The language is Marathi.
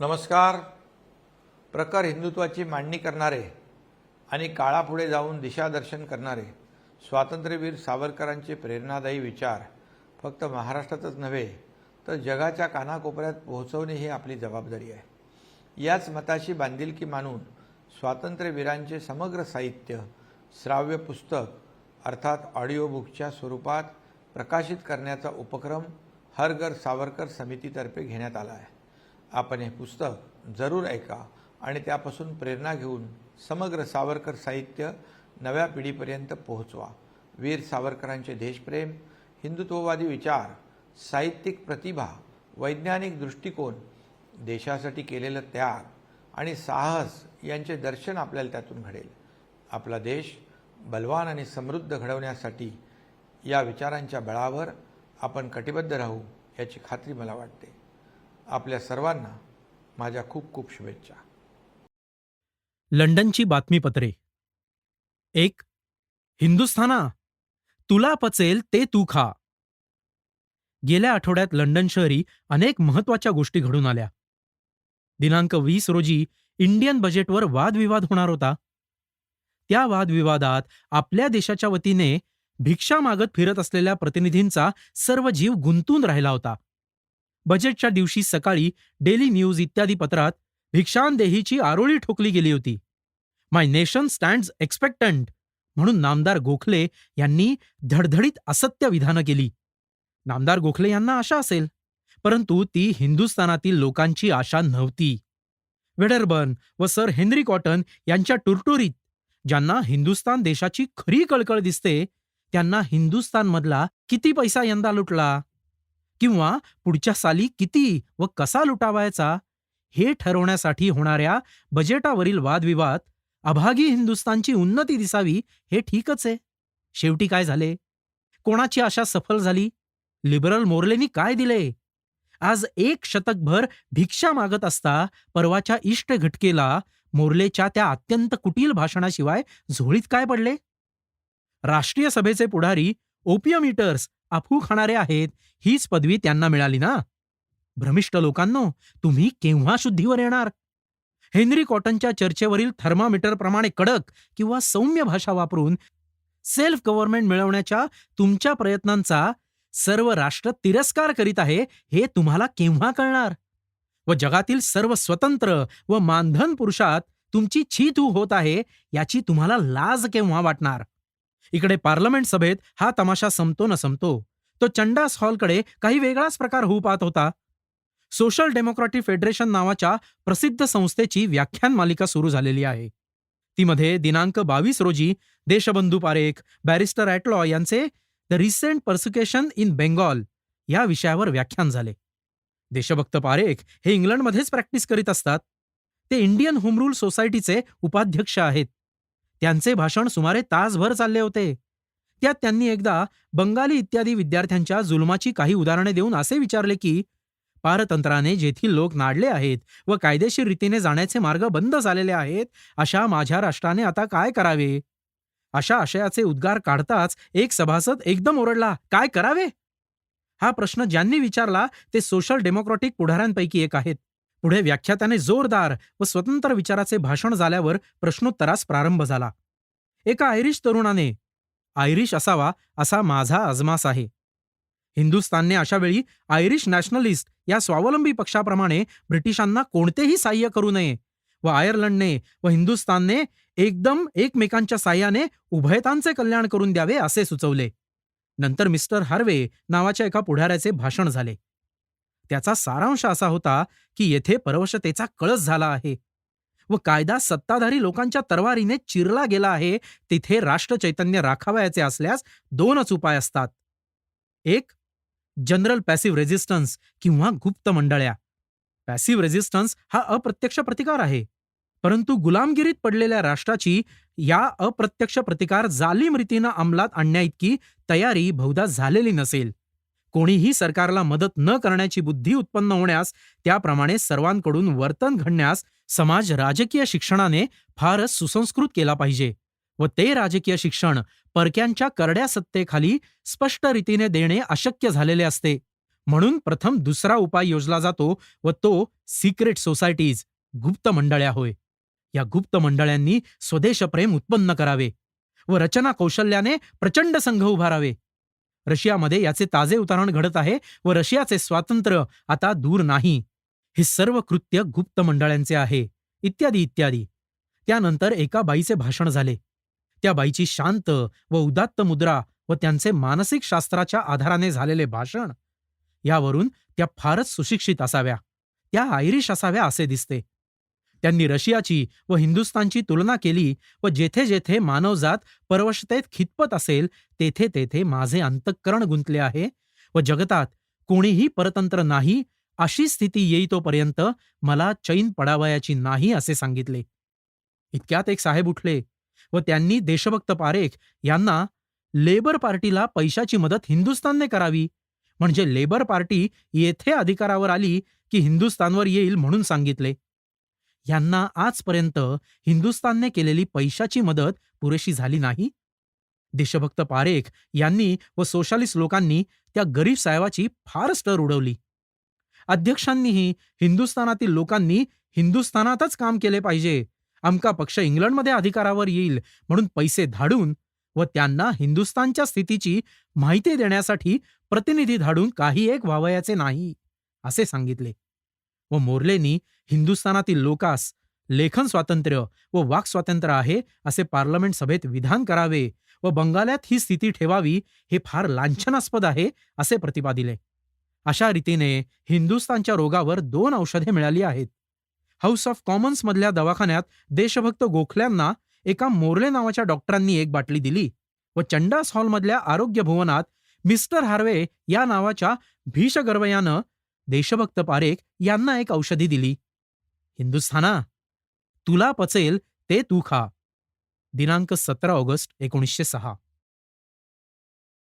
नमस्कार. प्रखर हिंदुत्वाची मांडणी करणारे आणि काळापुढे जाऊन दिशादर्शन करणारे स्वातंत्र्यवीर सावरकरांचे प्रेरणादायी विचार फक्त महाराष्ट्रातच नव्हे तर जगाच्या कानाकोपऱ्यात पोहोचवणे ही आपली जबाबदारी आहे. याच मताशी बांधिलकी मानून स्वातंत्र्यवीरांचे समग्र साहित्य श्राव्य पुस्तक अर्थात ऑडिओ बुकच्या स्वरूपात प्रकाशित करण्याचा उपक्रम हरघर सावरकर समितीतर्फे घेण्यात आला आहे. आपण हे पुस्तक जरूर ऐका आणि त्यापासून प्रेरणा घेऊन समग्र सावरकर साहित्य नव्या पिढीपर्यंत पोहोचवा. वीर सावरकरांचे देशप्रेम हिंदुत्ववादी विचार साहित्यिक प्रतिभा वैज्ञानिक दृष्टिकोन देशासाठी केलेलं त्याग आणि साहस यांचे दर्शन आपल्याला त्यातून घडेल. आपला देश बलवान आणि समृद्ध घडवण्यासाठी या विचारांच्या बळावर आपण कटिबद्ध राहू याची खात्री मला वाटते. आपल्या सर्वांना माझ्या खूप खूप शुभेच्छा. लंडनची बातमीपत्रे. एक हिंदुस्थाना. तुला पचेल ते तू खा. गेल्या आठवड्यात लंडन शहरी अनेक महत्त्वाच्या गोष्टी घडून आल्या. दिनांक वीस रोजी इंडियन बजेटवर वादविवाद होणार होता. त्या वादविवादात आपल्या देशाच्या वतीने भिक्षा मागत फिरत असलेल्या प्रतिनिधींचा सर्व जीव गुंतून राहिला होता. बजेटच्या दिवशी सकाळी डेली न्यूज इत्यादी पत्रात भिक्षांदेहीची आरोळी ठोकली गेली होती. माय नेशन स्टँड्स एक्सपेक्टंट म्हणून नामदार गोखले यांनी धडधडीत असत्य विधानं केली. नामदार गोखले यांना आशा असेल परंतु ती हिंदुस्थानातील लोकांची आशा नव्हती. वेडरबर्न व सर हेनरी कॉटन यांच्या टुरटुरीत ज्यांना हिंदुस्थान देशाची खरी कळकळ दिसते त्यांना हिंदुस्थानमधला किती पैसा यंदा लुटला? किंवा पुढच्या साली किती व कसा लुटावायचा? हे ठरवण्यासाठी होणाऱ्या बजेटावरील वादविवाद अभागी हिंदुस्थानची उन्नती दिसावी हे ठीकच आहे. शेवटी काय झाले? कोणाची आशा सफल झाली? लिबरल मोर्लेनी काय दिले? आज एक शतकभर भिक्षा मागत असता परवाच्या इष्ट घटकेला मोर्लेच्या त्या अत्यंत कुटील भाषणाशिवाय झोळीत काय पडले? राष्ट्रीय सभेचे पुढारी ओपियम इटर्स अफू खाणारे आहेत हीच पदवी त्यांना मिळाली ना? भ्रमिष्ट लोकांनो तुम्ही केव्हा शुद्धीवर येणार? हेनरी कॉटनच्या चर्चेवरील थर्मामीटरप्रमाणे कडक किंवा सौम्य भाषा वापरून सेल्फ गव्हर्नमेंट मिळवण्याच्या तुमच्या प्रयत्नांचा सर्व राष्ट्र तिरस्कार करीत आहे हे तुम्हाला केव्हा कळणार? व जगातील सर्व स्वतंत्र व मानधन पुरुषात तुमची छीतू होत आहे याची तुम्हाला लाज केव्हा वाटणार? इकडे पार्लमेंट सभेत हा तमाशा संपतो न संपतो. तो चंडास हॉलकडे काही वेगळाच प्रकार होऊ पाहत होता. सोशल डेमोक्रॅटिक फेडरेशन नावाच्या प्रसिद्ध संस्थेची व्याख्यान मालिका सुरू झालेली आहे. तीमध्ये दिनांक बावीस रोजी देशबंधू पारेख बॅरिस्टर ॲटलॉ यांचे the recent persecution in Bengal या विषयावर व्याख्यान झाले. देशभक्त पारेख हे इंग्लंडमध्येच प्रॅक्टिस करीत असतात. ते इंडियन होमरूल सोसायटीचे उपाध्यक्ष आहेत. त्यांचे भाषण सुमारे तासभर चालले होते. त्यात त्यांनी एकदा बंगाली इत्यादी विद्यार्थ्यांच्या जुलमाची काही उदाहरणे देऊन असे विचारले की पारतंत्राने जेथील लोक नाडले आहेत व कायदेशीर रीतीने जाण्याचे मार्ग बंद झालेले आहेत अशा माझ्या राष्ट्राने आता काय करावे? अशा आशयाचे उद्गार काढताच एक सभासद एकदम ओरडला काय करावे? हा प्रश्न ज्यांनी विचारला ते सोशल डेमोक्रॅटिक पुढाऱ्यांपैकी एक आहेत. पुढे व्याख्यात्याने जोरदार व स्वतंत्र विचाराचे भाषण झाल्यावर प्रश्नोत्तरास प्रारंभ झाला. एका आयरिश तरुणाने आयरिश असावा असा माझा अजमास आहे. हिंदुस्थानने अशावेळी आयरिश नॅशनलिस्ट या स्वावलंबी पक्षाप्रमाणे ब्रिटिशांना कोणतेही साह्य करू नये व आयर्लंडने व हिंदुस्थानने एकदम एकमेकांच्या साह्याने उभयतांचे कल्याण करून द्यावे असे सुचवले. नंतर मिस्टर हार्वे नावाच्या एका पुढाऱ्याचे भाषण झाले. त्याचा सारांश असा होता की येथे परवशतेचा कळस झाला आहे व कायदा सत्ताधारी लोकांच्या तरवारीने चिरला गेला आहे तिथे राष्ट्र चैतन्य राखावयाचे असल्यास दोनच उपाय असतात. एक जनरल पॅसिव्ह रेझिस्टन्स किंवा गुप्त मंडळ्या. पॅसिव्ह रेझिस्टन्स हा अप्रत्यक्ष प्रतिकार आहे परंतु गुलामगिरीत पडलेल्या राष्ट्राची या अप्रत्यक्ष प्रतिकार जालीम रीतीनं अंमलात आणण्याइतकी तयारी बहुधा झालेली नसेल. कोणीही सरकारला मदत न करण्याची बुद्धी उत्पन्न होण्यास त्याप्रमाणे सर्वांकडून वर्तन घडण्यास समाज राजकीय शिक्षणाने फारच सुसंस्कृत केला पाहिजे. व ते राजकीय शिक्षण परक्यांच्या करड्या सत्तेखाली स्पष्ट रीतीने देणे अशक्य झालेले असते. म्हणून प्रथम दुसरा उपाय योजला जातो व तो सिक्रेट सोसायटीज गुप्त मंडळ्या होय. या गुप्त मंडळ्यांनी स्वदेशप्रेम उत्पन्न करावे व रचना कौशल्याने प्रचंड संघ उभारावे. रशियामध्ये याचे ताजे उदाहरण घडत आहे व रशियाचे स्वातंत्र्य आता दूर नाही. हे सर्व कृत्य गुप्त मंडळांचे आहे. इत्यादी इत्यादी. त्यानंतर एका बाईचे भाषण झाले. त्या बाईची शांत व उदात्त मुद्रा व त्यांचे मानसिक शास्त्राच्या आधाराने झालेले भाषण यावरून त्या फारच सुशिक्षित असाव्या. त्या आयरिश असाव्या असे दिसते. त्यांनी रशियाची व हिंदुस्थानची तुलना केली व जेथे जेथे मानवजात परवशतेत खितपत असेल तेथे तेथे माझे अंतःकरण गुंतले आहे व जगतात कोणीही परतंत्र नाही अशी स्थिती येईतोपर्यंत मला चैन पडावयाची नाही असे सांगितले. इतक्यात एक साहेब उठले व त्यांनी देशभक्त पारेख यांना लेबर पार्टीला पैशाची मदत हिंदुस्थानने करावी म्हणजे लेबर पार्टी येथे अधिकारावर आली की हिंदुस्थानवर येईल म्हणून सांगितले. यांना आजपर्यंत हिंदुस्थानने केलेली पैशाची मदत पुरेशी झाली नाही? देशभक्त पारेख यांनी व सोशालिस्ट लोकांनी त्या गरीब साहेबाची फार स्टर उडवली. अध्यक्षांनीही हिंदुस्थानातील लोकांनी हिंदुस्थानातच काम केले पाहिजे. आमका पक्ष इंग्लंडमध्ये अधिकारावर येईल म्हणून पैसे धाडून व त्यांना हिंदुस्थानच्या स्थितीची माहिती देण्यासाठी प्रतिनिधी धाडून काही एक व्हावयाचे नाही असे सांगितले. व मोर्लेनी हिंदुस्थानातील लोकास लेखन स्वातंत्र्य व वाक स्वातंत्र्य आहे असे पार्लमेंट सभेत विधान करावे व बंगाल्यात ही स्थिती ठेवावी हे फार लांछनास्पद आहे असे प्रतिपादिले. अशा रीतीने हिंदुस्थानच्या रोगावर दोन औषधे मिळाली आहेत. हाऊस ऑफ कॉमन्स मधल्या दवाखान्यात देशभक्त गोखल्यांना एका मोर्ले नावाच्या डॉक्टरांनी एक बाटली दिली व चंडास हॉलमधल्या आरोग्य भुवनात मिस्टर हार्वे या नावाच्या भीषगर्वयानं देशभक्त पारेख यांना एक औषधी दिली. हिंदुस्थाना तुला पचेल ते तू खा. दिनांक सतरा ऑगस्ट एकोणीसशे सहा.